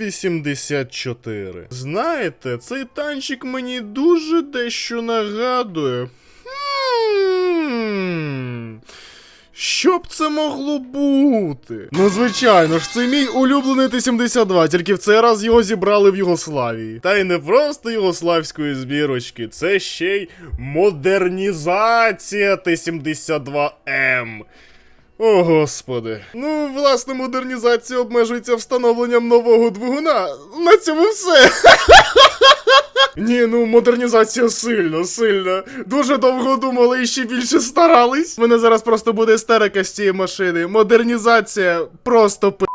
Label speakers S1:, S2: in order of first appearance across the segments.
S1: М84. Знаєте, цей танчик мені дуже дещо нагадує. Що б це могло бути? Ну, звичайно ж, це мій улюблений Т-72, тільки в цей раз його зібрали в Югославії. Та й не просто югославської збірочки, це ще й модернізація Т-72М. О, господи. Ну, власне, модернізація обмежується встановленням нового двигуна. На цьому все. Ні, ну модернізація сильно, сильно. Дуже довго думали і ще більше старались. Мене зараз просто буде істерика з цієї машини. Модернізація просто п.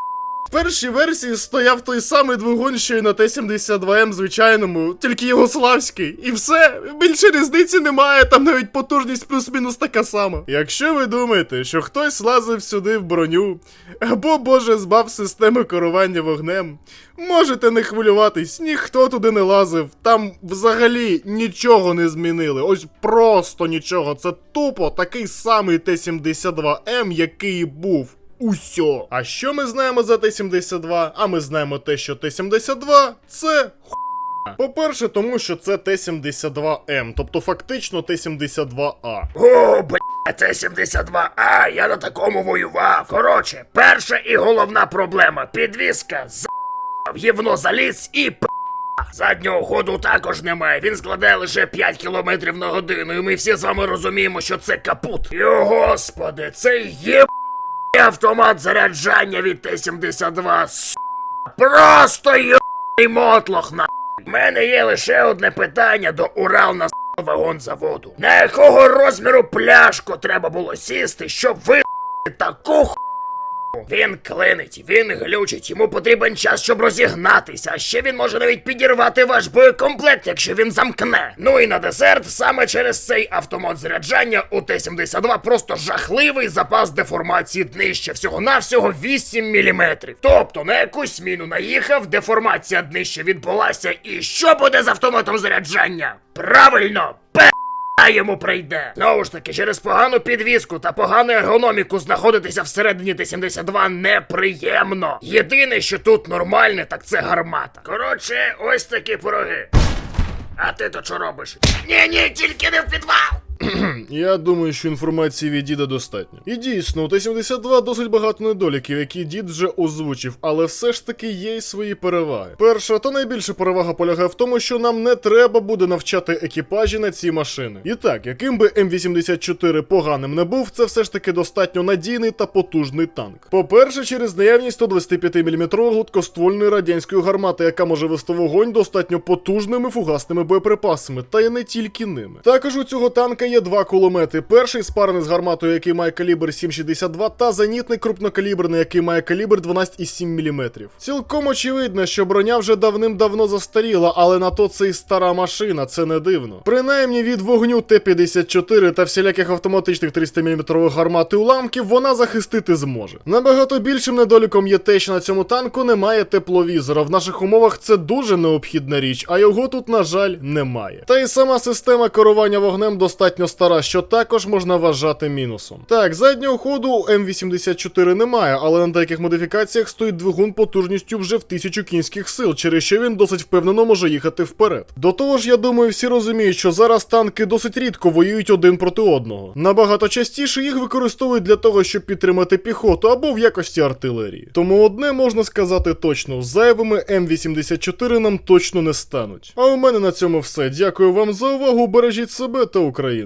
S1: В першій версії стояв той самий двигун, що й на Т-72М звичайному, тільки югославський. І все, більше різниці немає, там навіть потужність плюс-мінус така сама. Якщо ви думаєте, що хтось лазив сюди в броню, або боже збав системи керування вогнем, можете не хвилюватись, ніхто туди не лазив, там взагалі нічого не змінили. Ось просто нічого. Це тупо такий самий Т-72М, який був. Усьо. А що ми знаємо за Т-72? А ми знаємо те, що Т-72 це хуйня. По-перше, тому що це Т-72М, тобто фактично Т-72А.
S2: О, бля, це 72А, я на такому воював. Коротше, перша і головна проблема. Підвіска за гівно заліз і п. Заднього ходу також немає. Він складає лише 5 км на годину, і ми всі з вами розуміємо, що це капут. Йо, господи, це є автомат заряджання від Т-72. С***. Просто йобаний мотлох на. У мене є лише одне питання до Урал на вагон заводу. На якого розміру пляшку треба було сісти, щоб ви таку ху. Він клинить, він глючить, йому потрібен час, щоб розігнатися, а ще він може навіть підірвати ваш боєкомплект, якщо він замкне. Ну і на десерт, саме через цей автомат заряджання у Т-72 просто жахливий запас деформації днища, всього-навсього 8 мм. Тобто на якусь міну наїхав, деформація днища відбулася, і що буде з автоматом заряджання? Правильно, пе. Йому прийде. Знову ж таки, через погану підвіску та погану ергономіку знаходитися всередині Т-72 неприємно. Єдине, що тут нормальне, так це гармата. Коротше, ось такі пороги. А ти то що робиш? Ні, ні, тільки не в підвал.
S1: Я думаю, що інформації від діда достатньо. І дійсно, у Т-72 досить багато недоліків, які дід вже озвучив, але все ж таки є й свої переваги. Перша та найбільша перевага полягає в тому, що нам не треба буде навчати екіпажі на ці машини. І так, яким би М84 поганим не був, це все ж таки достатньо надійний та потужний танк. По-перше, через наявність 125 мм гладкоствольної радянської гармати, яка може вести вогонь достатньо потужними фугасними боєприпасами, та й не тільки ними. Також у цього танка є два кулемети. Перший спарений з гарматою, який має калібр 7,62, та зенітний крупнокаліберний, який має калібр 12,7 мм. Цілком очевидно, що броня вже давним-давно застаріла, але на то це і стара машина, це не дивно. Принаймні від вогню Т-54 та всіляких автоматичних 300 мм гармат і уламків вона захистити зможе. Набагато більшим недоліком є те, що на цьому танку немає тепловізора. В наших умовах це дуже необхідна річ, а його тут, на жаль, немає. Та й сама система керування вогнем достатньо стара, що також можна вважати мінусом. Так, заднього ходу у М84 немає, але на деяких модифікаціях стоїть двигун потужністю вже в 1000 кінських сил, через що він досить впевнено може їхати вперед. До того ж, я думаю, всі розуміють, що зараз танки досить рідко воюють один проти одного. Набагато частіше їх використовують для того, щоб підтримати піхоту або в якості артилерії. Тому одне можна сказати точно: зайвими М84 нам точно не стануть. А у мене на цьому все. Дякую вам за увагу. Бережіть себе та Україну.